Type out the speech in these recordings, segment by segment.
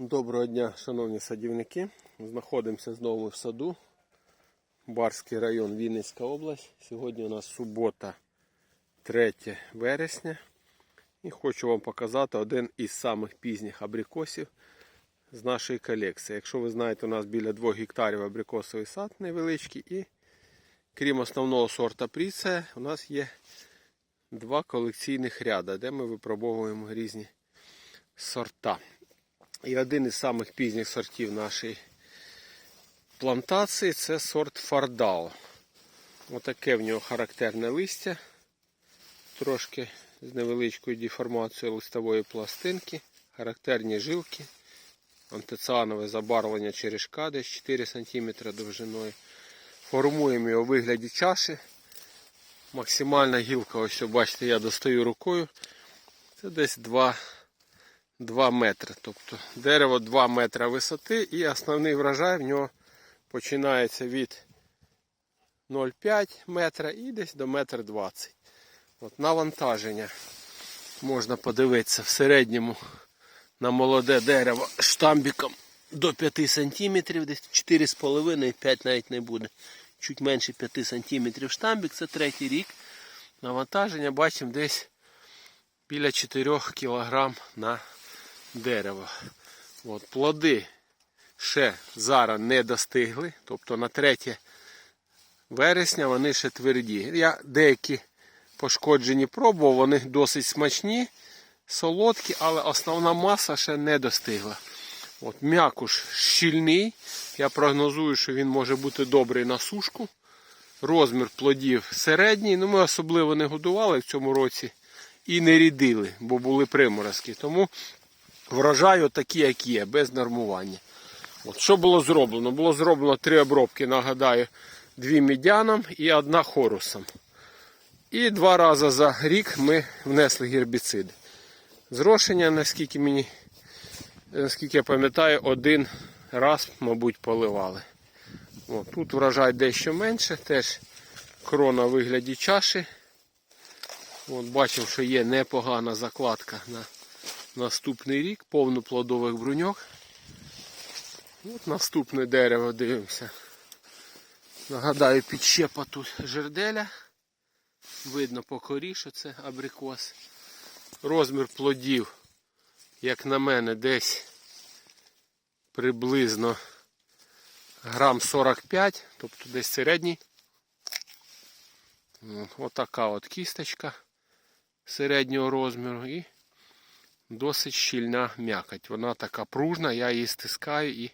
Доброго дня, шановні садівники. Знаходимося знову в саду. Барський район, Вінницька область. Сьогодні у нас субота, 3 вересня. І хочу вам показати один із самих пізніх абрикосів з нашої колекції. Якщо ви знаєте, у нас біля 2 гектарів абрикосовий сад невеличкий. І крім основного сорта Пріце, у нас є два колекційних ряда, де ми випробовуємо різні сорта. І один із самих пізніх сортів нашої плантації це сорт Фардао. Отаке в нього характерне листя, трошки з невеличкою деформацією листової пластинки, характерні жилки, антицианове забарвлення черешка десь 4 см довжиною. Формуємо його у вигляді чаші. Максимальна гілка, ось бачите, я достаю рукою. Це десь 2 2 метри. Тобто дерево 2 метри висоти і основний врожай в нього починається від 0,5 метра і десь до 1,20 м. Навантаження можна подивитися в середньому на молоде дерево штамбіком до 5 см, десь 4,5 5 навіть не буде. Чуть менше 5 см штамбік, це третій рік. Навантаження бачимо десь біля 4 кг на дерево. От, плоди ще зараз не достигли, тобто на 3 вересня вони ще тверді. Я деякі пошкоджені пробував, вони досить смачні, солодкі, але основна маса ще не достигла. От, М'якуш щільний. Я прогнозую, що він може бути добрий на сушку. Розмір плодів середній. Ну, Ми особливо не годували в цьому році і не рідили, бо були приморозки. Тому врожай такий, як є, без нормування. От, Що було зроблено? Було зроблено три обробки, нагадаю, дві медяном і одна хорусом. І два рази за рік ми внесли гербіциди. Зрошення, наскільки мені, наскільки я пам'ятаю, один раз, мабуть, поливали. От, тут врожай дещо менше, теж крона в вигляді чаші. От, Бачимо, що є непогана закладка на наступний рік, повно плодових бруньок. От Наступне дерево дивимося. Нагадаю, підщепа тут жерделя. Видно по корі, що це абрикос. Розмір плодів, як на мене, десь приблизно грам 45, тобто десь середній. Отака от кісточка середнього розміру і досить щільна м'якоть. Вона така пружна, я її стискаю і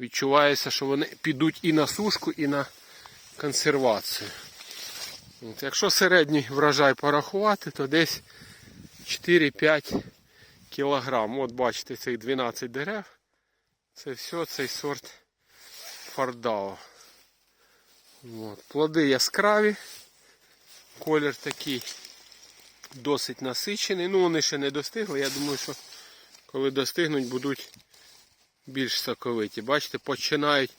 відчувається, що вони підуть і на сушку, і на консервацію. От, Якщо середній врожай порахувати, то десь 4-5 кілограм. От бачите, цих 12 дерев. Це все цей сорт фардао. От. Плоди яскраві. Колір такий досить насичений. Ну вони ще не достигли. Я думаю, що коли достигнуть, будуть більш соковиті. Бачите, починають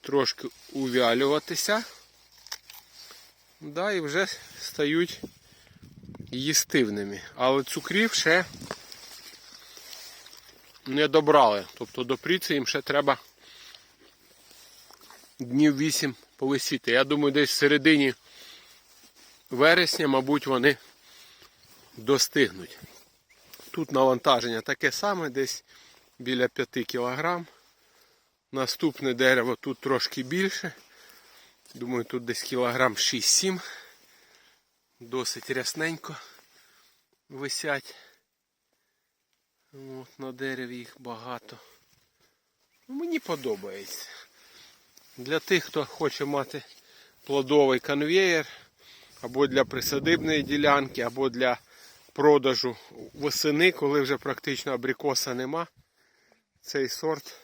трошки увялюватися. Да, і вже стають їстивними. Але цукрів ще не добрали. Тобто до пріці їм ще треба днів 8 повисіти. Я думаю, десь в середині вересня, мабуть, вони достигнуть. Тут навантаження таке саме, десь біля 5 кг. Наступне дерево тут трошки більше. Думаю, тут десь кілограм 6-7. Досить рясненько висять. От, на дереві їх багато. Ну, Мені подобається. Для тих, хто хоче мати плодовий конвеєр, або для присадибної ділянки, або для продажу восени, коли вже практично абрикоса нема, цей сорт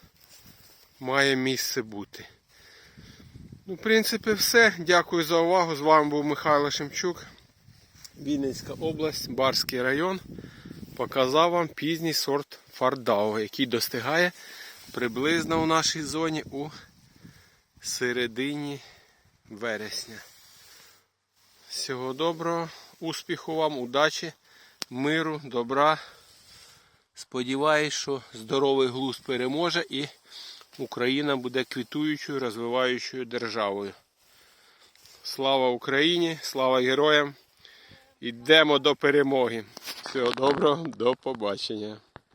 має місце бути. Ну, в принципі, все. Дякую за увагу. З вами був Михайло Шемчук, Вінницька область, Барський район. Показав вам пізній сорт фардао, який достигає приблизно у нашій зоні у середині вересня. Всього доброго, успіху вам, удачі, миру, добра. Сподіваюсь, що здоровий глузд переможе і Україна буде квітуючою, розвиваючою державою. Слава Україні, слава героям! Йдемо до перемоги. Всього доброго, до побачення.